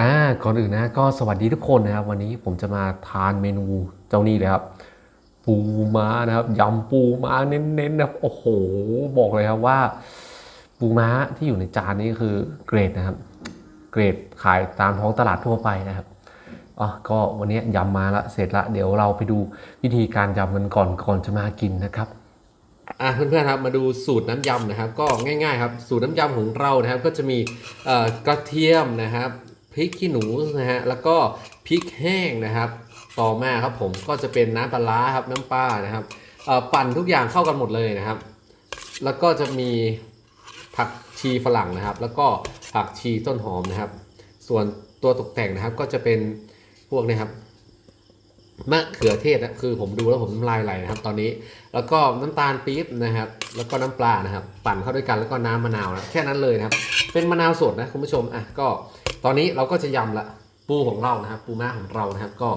อ่าก่อนอื่นนะก็สวัสดีทุกคนนะครับ วันนี้ผมจะมาทานเมนูเจ้านี่เลยครับ ปูม้านะครับยำปูม้าเน้นๆนะครับโอ้โห บอกเลยครับว่า ปูม้าที่อยู่ในจานนี้คือเกรดนะครับ เกรดขายตามท้องตลาดทั่วไปนะครับอ๋อก็วันนี้ยำมาละเสร็จละเดี๋ยวเราไปดูวิธีการยำกันก่อนก่อนจะมากินนะครับอะเพื่อนๆครับมาดูสูตรน้ำยำนะครับ ก็ง่ายๆครับ สูตรน้ำยำของเรานะครับ ก็จะมีกระเทียมนะครับ พริกขี้หนูนะฮะแล้วก็พริกแห้งนะครับ ต่อมาครับผมก็จะเป็นน้ำปลาร้าครับน้ำปลานะครับปั่นทุกอย่างเข้ากันหมดเลยนะครับ แล้วก็จะมีผักชีฝรั่งนะครับ แล้วก็ผักชีต้นหอมนะครับ ส่วนตัวตกแต่งนะครับก็จะเป็นพวกนี้ครับมะเขือเทศนะคือผมดูแล้วผมน้ำลายไหลนะครับ ตอนนี้ แล้วก็น้ำตาลปี๊บนะครับ แล้วก็น้ำปลานะครับ ปั่นเข้าด้วยกันแล้วก็น้ำมะนาวนะแค่นั้นเลยนะครับ เป็นมะนาวสดนะคุณผู้ชมอะก็ ตอนนี้เราก็จะยำละปูของเรานะครับ ปูม้าของเรานะครับ ก็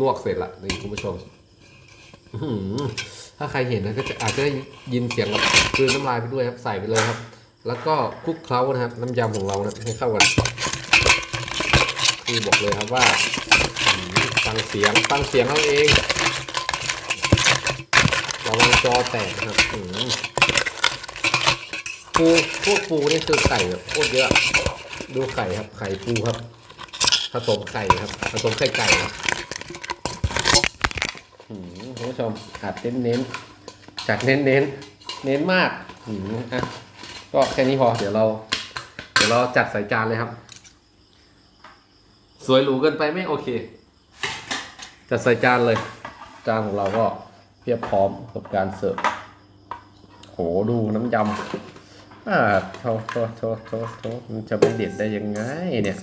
ลวกเสร็จละนี่คุณผู้ชมถ้าใครเห็นนะก็จะอาจจะได้ยินเสียงแบบกลืนน้ำลายไปด้วยครับใส่ไปเลยครับ แล้วก็คลุกเคล้านะครับ น้ำยำของเรานะให้เข้ากันคือบอกเลยครับว่าฟังเสียงฟังเสียงเอาเองระวังจอแตกนะครับปูพวกปูนี่คือไข่แบบโคตรเยอะ ดูไข่ครับ ไข่ปูครับ ผสมไข่ครับ ผสมไข่ไก่ครับคุณผู้ชมอัดเน้นเน้นจัดเน้นเน้นเน้นมากอืมอะก็แค่นี้พอ เดี๋ยวเรา เดี๋ยวเราจัดใส่จานเลยครับ สวยหรูเกินไปไม่โอเค จัดใส่จานเลย จานของเราก็เพียบพร้อมกับการเสิร์ฟ โหดูน้ำยำ อ่าโทโทโทโทโทมันจะไม่เด็ดได้ยังไงเนี่ย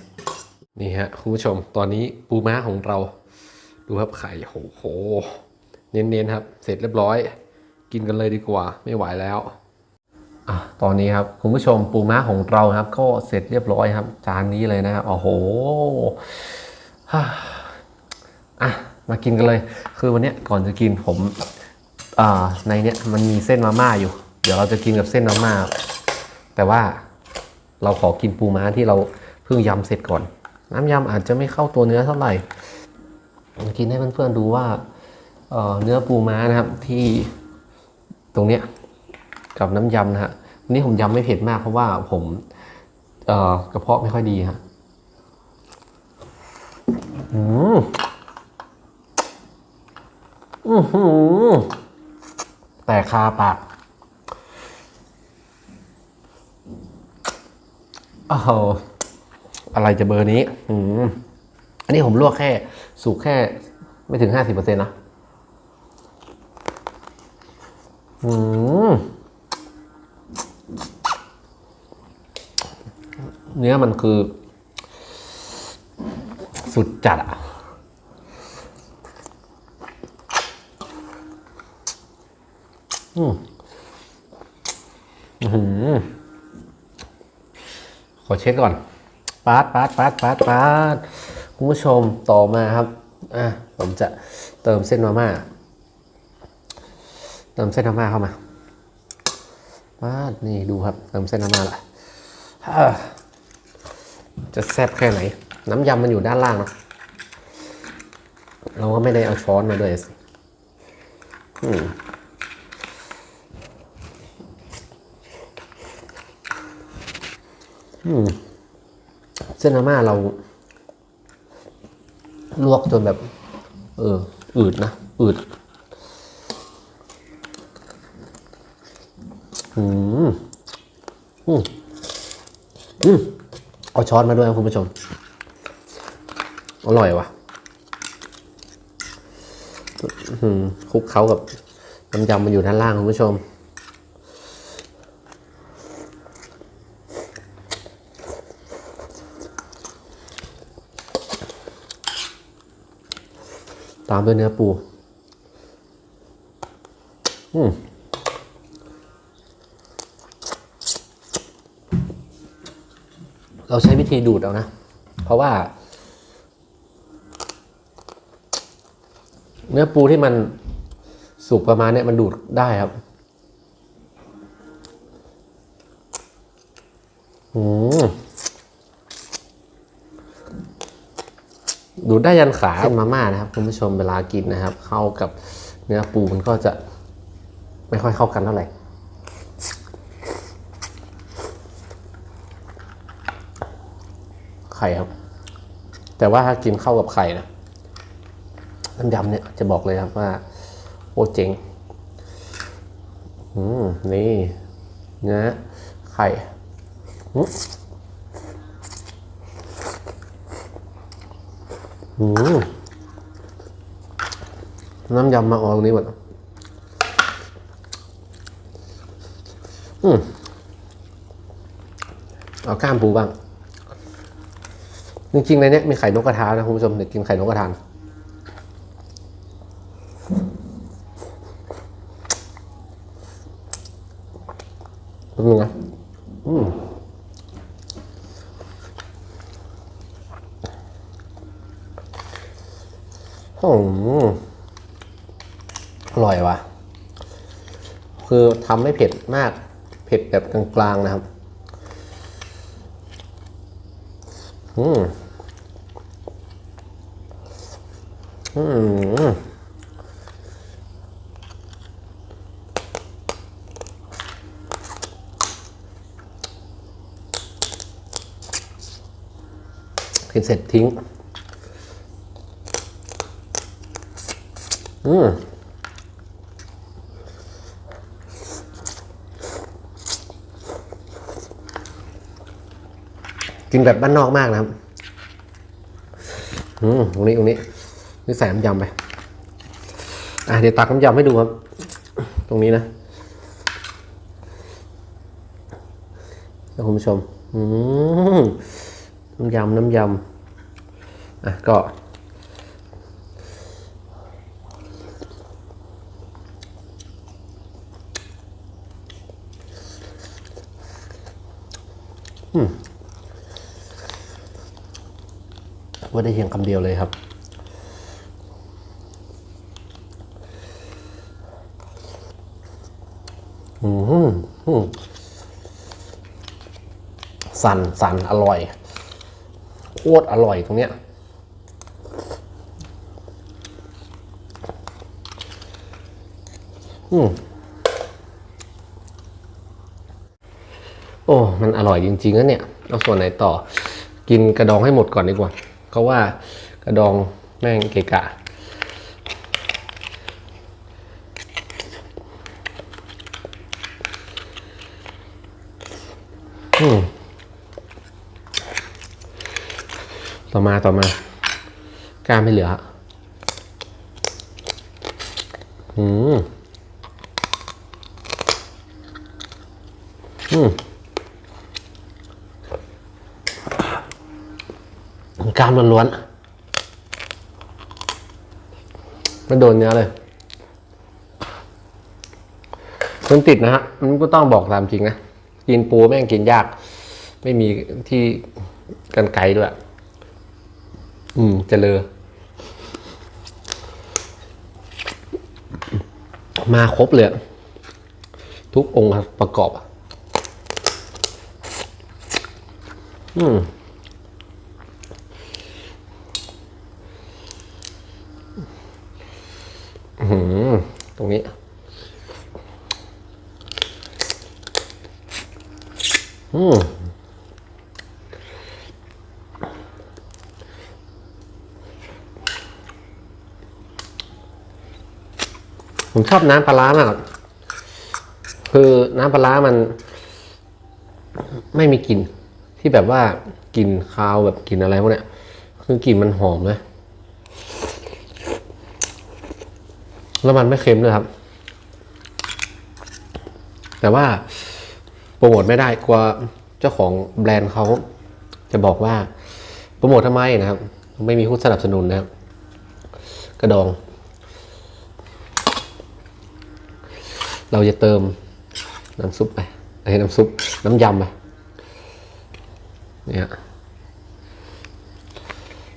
นี่ฮะคุณผู้ชมตอนนี้ปูม้าของเรา ดูครับไข่โหโห เน้นๆครับ เสร็จเรียบร้อย กินกันเลยดีกว่า ไม่ไหวแล้วอะตอนนี้ครับคุณผู้ชมปูม้าของเราครับ ก็เสร็จเรียบร้อยครับ จานนี้เลยนะครับโอ้โหฮ่าอะมากินกันเลย คือวันนี้ก่อนจะกินผมอ่าในเนี้ยมันมีเส้นมาม่าอยู่ เดี๋ยวเราจะกินกับเส้นมาม่า แต่ว่าเราขอกินปูม้าที่เราเพิ่งยำเสร็จก่อน น้ำยำอาจจะไม่เข้าตัวเนื้อเท่าไหร่กินให้เพื่อนๆดูว่าเเนื้อปูม้านะครับที่ตรงเนี้ยกับน้ำยำนะฮะวันนี้ผมยำไม่เผ็ดมากเพราะว่าผมกระเพาะไม่ค่อยดีฮะอืมอือหือแต่คาปาก อ้าวอะไรจะเบอร์นี้ อืมอันนี้ผมลวกแค่ สุกแค่ไม่ถึงห้าสิบเปอร์เซ็นต์นะ อืมเนื้อมันคือ สุดจัดอะอืมอื้อหื อขอเช็คก่อนปาดปาดปาดปาดปาดคุณผู้ชมต่อมาครับอะผมจะเติมเส้นมาม่าเติมเส้นมาม่าเข้ามาปาดนี่ดูครับเติมเส้นมาม่าละอะจะแซ่บแค่ไหน น้ำยำมันอยู่ด้านล่างเนาะเราก็ไม่ได้เอาช้อนมาด้วยสิอืม อืม เส้นมาม่าเรา ลวกจนแบบ เออ อืดนะ อืดอืมอืมอืมเอาช้อนมาด้วยคุณผู้ชม อร่อยวะคลุกเคล้ากับน้ำยำมันอยู่ด้านล่างคุณผู้ชม ตามด้วยเนื้อปู อืมเราใช้วิธีดูดเอานะ เพราะว่า เนื้อปูที่มันสุกประมาณเนี้ยมันดูดได้ครับ ดูดได้ยันขาเป็นมาม่านะครับคุณผู้ชมเวลากินนะครับ เข้ากับเนื้อปูมันก็จะไม่ค่อยเข้ากันเท่าไหร่ไข่ครับ แต่ว่าถ้ากินเข้ากับไข่นะน้ำยำเนี่ยจะบอกเลยครับว่าโอ้เจ๋งอืมนี่เนื้อไข่อืมอืม น้ำยำมาออกตรงนี้หมดอืมเอาก้ามปูบ้าง จริงๆในนี้มีไข่นกกระทานะคุณผู้ชมเดี๋ยวกินไข่นกกระทานแป๊บนึงนะอืมอืม อร่อยว่ะ คือทำไม่เผ็ดมาก เผ็ดแบบกลางๆนะครับ อืม อืมกินเสร็จทิ้ง อืม กินแบบบ้านนอกมากนะครับอืมตรงนี้ตรงนี้นี่ใส่น้ำยำไปอะเดี๋ยวตักน้ำยำให้ดูครับ ตรงนี้นะนะคุณผู้ชมอืมน้ำยำน้ำยำอะก็อือ ว่าได้เพียงคำเดียวเลยครับอืมอืมสันสันอร่อย โคตรอร่อยตรงเนี้ยอืมโอ้ มันอร่อยจริงๆนะเนี่ย เอาส่วนไหนต่อ กินกระดองให้หมดก่อนดีกว่า เพราว่ากระดองแม่งเกะกะ ต่อมาต่อมาก้ามไม่เหลือ อืม อืม กล้ามล้วนๆไม่โดนเนื้อเลยคนติดนะฮะ มันก็ต้องบอกตามจริงนะ กินปูแม่งกินยาก ไม่มีที่กันไกลด้วย อืมจะเลอมาครบเลย ทุกองค์ประกอบ อืม อื้อหือต รงนี้ อืมผมชอบน้ำปลาร้ามาก คือน้ำปลาร้ามัน ไม่มีกลิ่นที่แบบว่ากลิ่นคาวแบบกลิ่นอะไรพวกเนี้ย คือกลิ่นมันหอมเลย แล้วมันไม่เค็มด้วยครับ แต่ว่าโปรโมทไม่ได้กลัวเจ้าของแบรนด์เขาจะบอกว่าโปรโมททำไมนะครับ ไม่มีผู้สนับสนุนนะครับ กระดอง เราจะเติมน้ำซุปไปไอ้น้ำซุปน้ำยำไปเนี่ย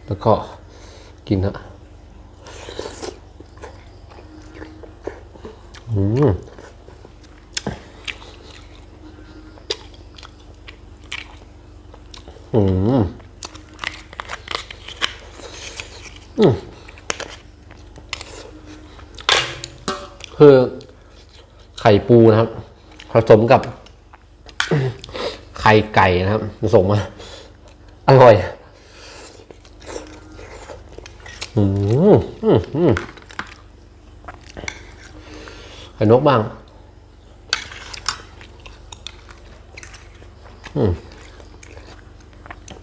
แล้วก็กินฮะ คือไข่ปูนะครับ ผสมกับ ไข่ไก่นะครับผสมมาอร่อย อืมอืมอืม นกบ้าง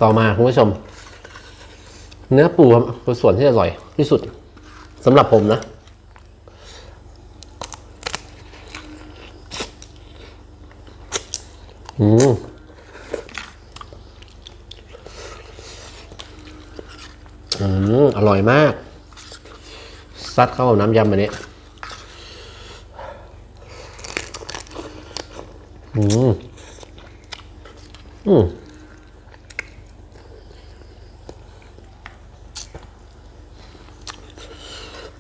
ต่อมาคุณผู้ชม เนื้อปูครับเป็นส่วนที่อร่อยที่สุดสำหรับผมนะ อืมอืมอร่อยมาก ซัดเข้ากับน้ำยำอันนี้ อืม อืม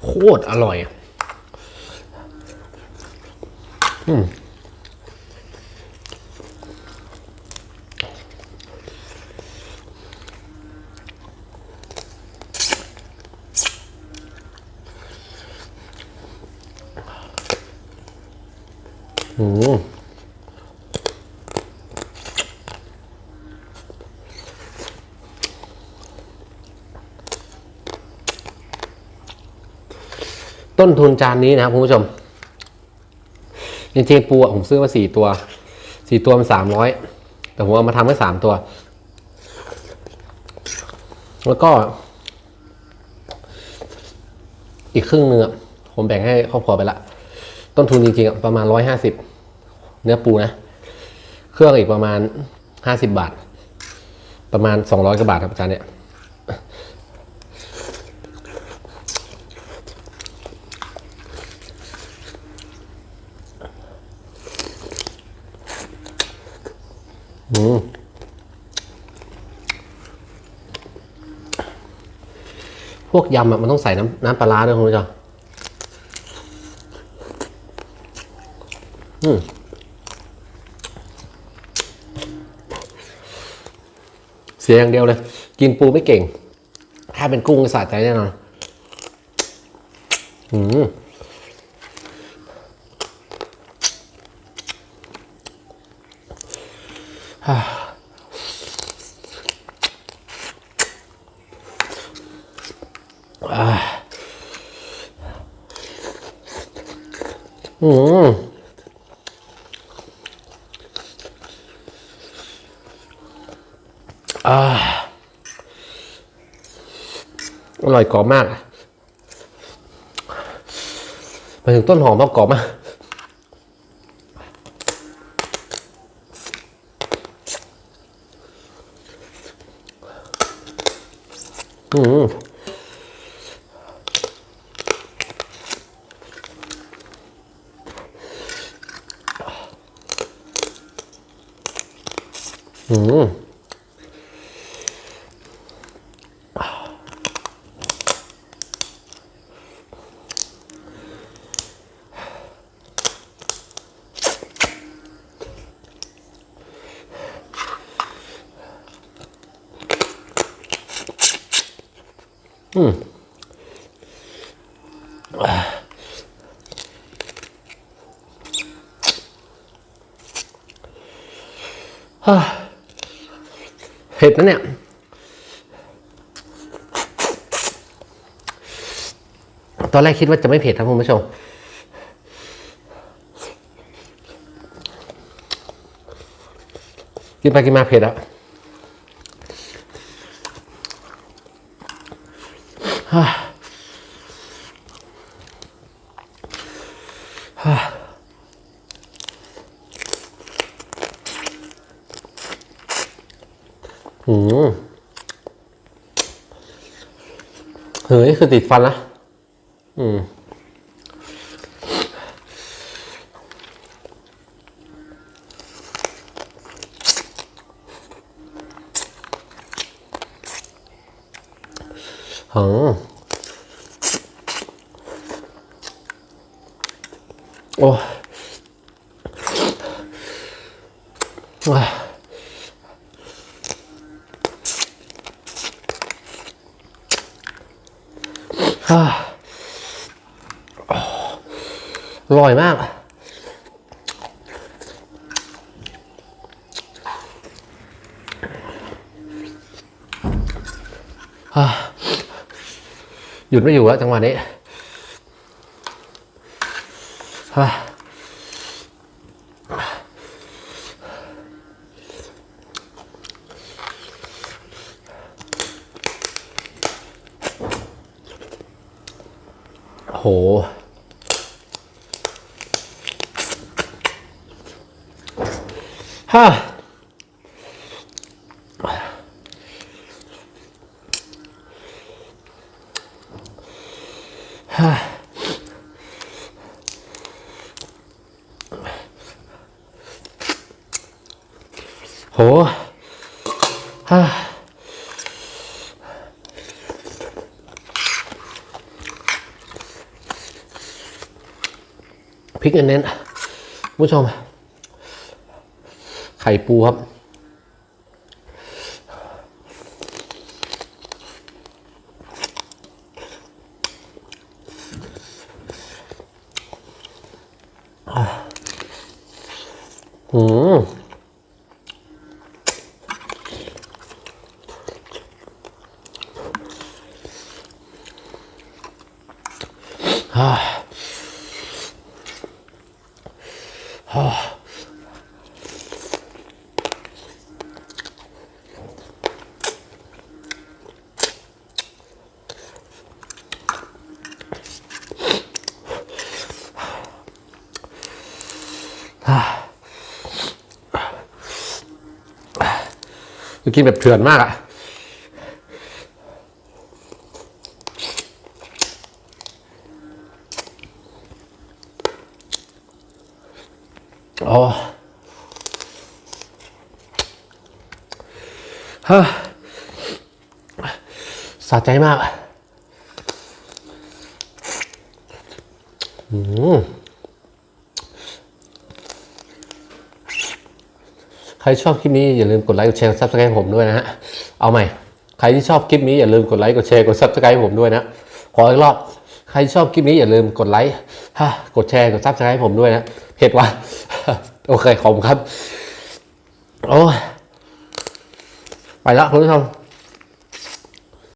โคตรอร่อย อืมอืมต้นทุนจานนี้นะครับคุณผู้ชม จริงๆปูอะผมซื้อมาสี่ตัวสี่ตัวมันสามร้อยแต่ผมเอามาทำแค่สามตัว แล้วก็ อีกครึ่งหนึงอะผมแบ่งให้ครอบครัวไปละ ต้นทุนจริงๆประมาณร้อยห้าสิบเนื้อปูนะ เครื่องอีกประมาณห้าสิบบาท ประมาณสองร้อยกว่าบาทครับอาจารย์เนี่ย อืมพวกยำอะมันต้องใส่น้ำน้ำปลาร้าด้วยคุณผู้ชมอืมเสียอย่างเดียวเลย กินปูไม่เก่ง ถ้าเป็นกุ้งสะใจแน่นอน อืม อืมอ่าอร่อยกรอบมากไปถึงต้นหอมมากกรอบมาก อืม เผ็ดนะเนี่ยตอนแรกคิดว่าจะไม่เผ็ดครับคุณผู้ชม กินไปกินมาเผ็ดอะฮ่า อืมเฮ้ยคือติดฟันนะอืม อร่อยมาก หยุดไม่อยู่แล้วจังหวะนี้ โห ฮ่า โหฮ่า พริกเน้นๆผู้ชม ไข่ปูครับ กินแบบเถื่อนมากอะอ๋อฮ่าสะใจมากอะอืม ใครชอบคลิปนี้อย่าลืมกดไลค์กดแชร์กดซับสไครต์ผมด้วยนะฮะ เอาใหม่ ใครที่ชอบคลิปนี้อย่าลืมกดไลค์กดแชร์กดซับสไครต์ผมด้วยนะ ขออีกรอบ ใครชอบคลิปนี้อย่าลืมกดไลค์ฮะกดแชร์กดซับสไครต์ผมด้วยนะเผ็ดว่ะโอเคขอบคุณครับ โอ้ไปละคุณผู้ชม